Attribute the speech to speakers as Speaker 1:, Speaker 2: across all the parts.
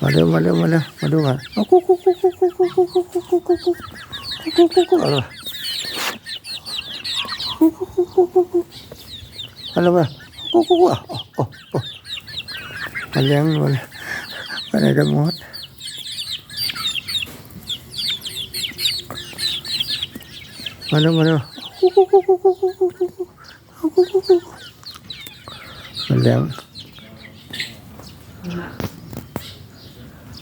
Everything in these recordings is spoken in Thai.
Speaker 1: มาเร็วมาเร็วมาเร็วมาดูกันเอากุ๊กกุ๊กกุ๊กกุ๊กกุ๊กกุ๊กกุ๊กกุ๊กกุ๊กกุ๊กกุ๊กกุ๊กกุ๊กกุ๊กกุ๊กเอาเลยกุ๊กกุ๊กกุ๊กกุ๊กกุ๊กกุ๊กเอาเลยมากุ๊กกุ๊กกุ๊กเอาเอาเอามาเลี้ยงมาเลยไปไหนกันหมดมาเร็วมาเร็วกุ๊กกุ๊กกุ๊กกุ๊กกุ๊กกุ๊กกุ๊กกุ๊กเ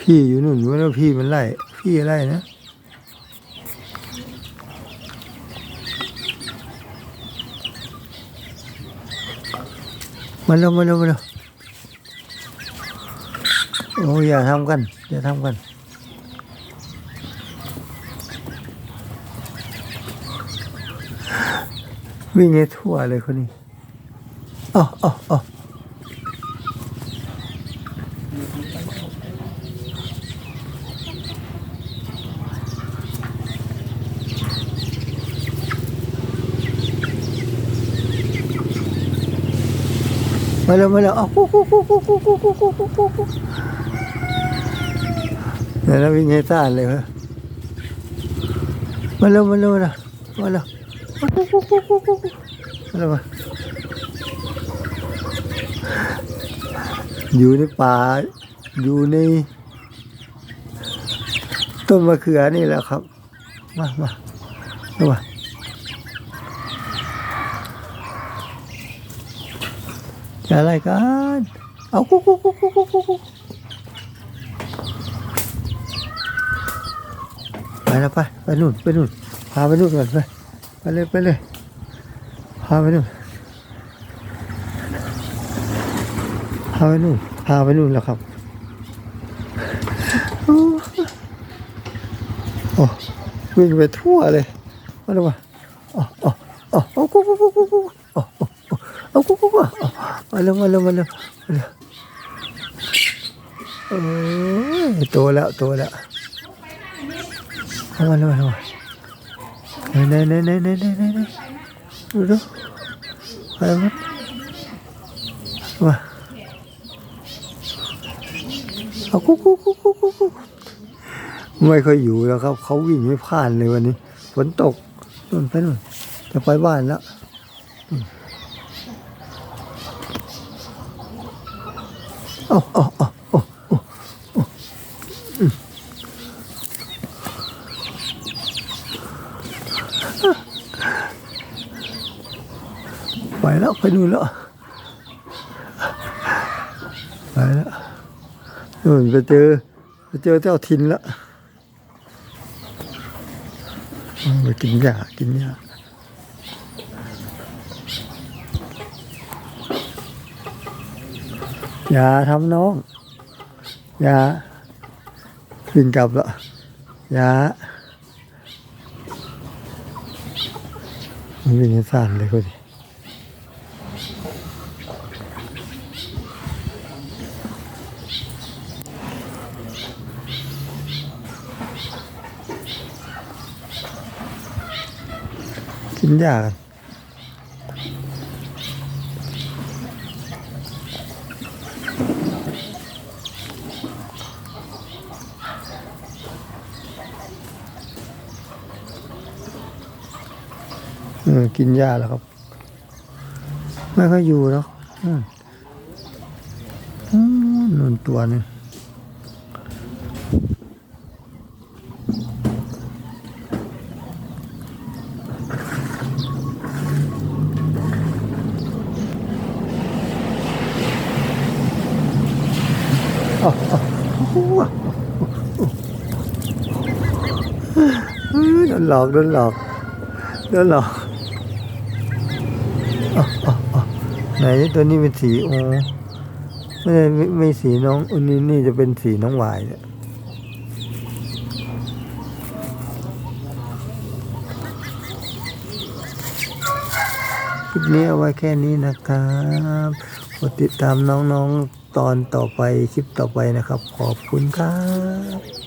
Speaker 1: พี่อยู่นู่นอยู่แล้วพี่มันไล่ พี่ไล่นะมาเร็วมาเร็วมาเร็วโอ้ยอย่าทำกัน อย่าทำกันวิ่งให้ทั่วเลยคนนี้อ๋ออ๋ออ๋อ มาแล้วมาแล้วออกุ๊กกุ๊กกุ๊กกุ๊กกุ๊กกุ๊กกุ๊กกุ๊กกุ๊กกุ๊กกุ๊กเนี่ยนะวิ่งให้ต้านเลยเหรอมาแล้วมาแล้วมาแล้วมาแล้วอะไรวะอยู่ในป่าอยู่ในต้นมะเขือนี่แหละครับ มามามาจะ อะไรกัน เอากุ๊กกุ๊กกุ๊กกุ๊กกุ๊กกุ๊กไปแล้วไปไปนู่นไปนู่นพาไปนู่นก่อนไปไปเลยไปเลยพาไปนู่นพาไปนู่นพาไปนู่นแล้วครับโอ้โอ้วิ่งไปทั่วเลยมาดูมาอ๋ออ๋ออ๋ออ๋อกุ๊กกุ๊กกุ๊กกุ๊ก กุ๊กอ๋ออ๋ออ๋อกุ๊กกุ๊กกุ๊กอ๋อมาเร็วมาเร็วมาเร็วมาเร็วเออโตแล้วโตแล้วมาเร็วมาเร็วไหนไหนไหนไหนไหนไหนไหนดูดูอะไรวะมาเอากุ๊กกุ๊กกุ๊กกุ๊กกุ๊กกุ๊กไม่เคยอยู่แล้วครับ เขาวิ่งไม่ผ่านเลยวันนี้ ฝนตกนู่นไปนู่นจะไปบ้านแล้ว อืมเอาเอาเอาเอาเอาเอาอืมไปแล้วไปนู่นแล้วไปแล้วนู่นไปเจอไปเจอเจ้าถิ่นแล้วไปกินหญ้ากินหญ้า อย่าทำน้อง อย่าวิ่งกลับล้วอย่าวิ่งให้สั่นเลยคนนี้กินยากัน กินยาแล้วครับ ไม่ค่อยอยู่แล้วอืมอืมนุ่นตัวหนึงโอ้โหเฮ้ยโดนหลอกโดนหลอกโดนหลอก ไหนตัวนี้เป็นสีโอไม่ได้ไม่ไม่สีน้องอันนี้นี่จะเป็นสีน้องวายเนี่ยคลิปนี้เอาไว้แค่นี้นะครับกดติดตามน้องๆตอนต่อไปคลิปต่อไปนะครับ ขอบคุณครับ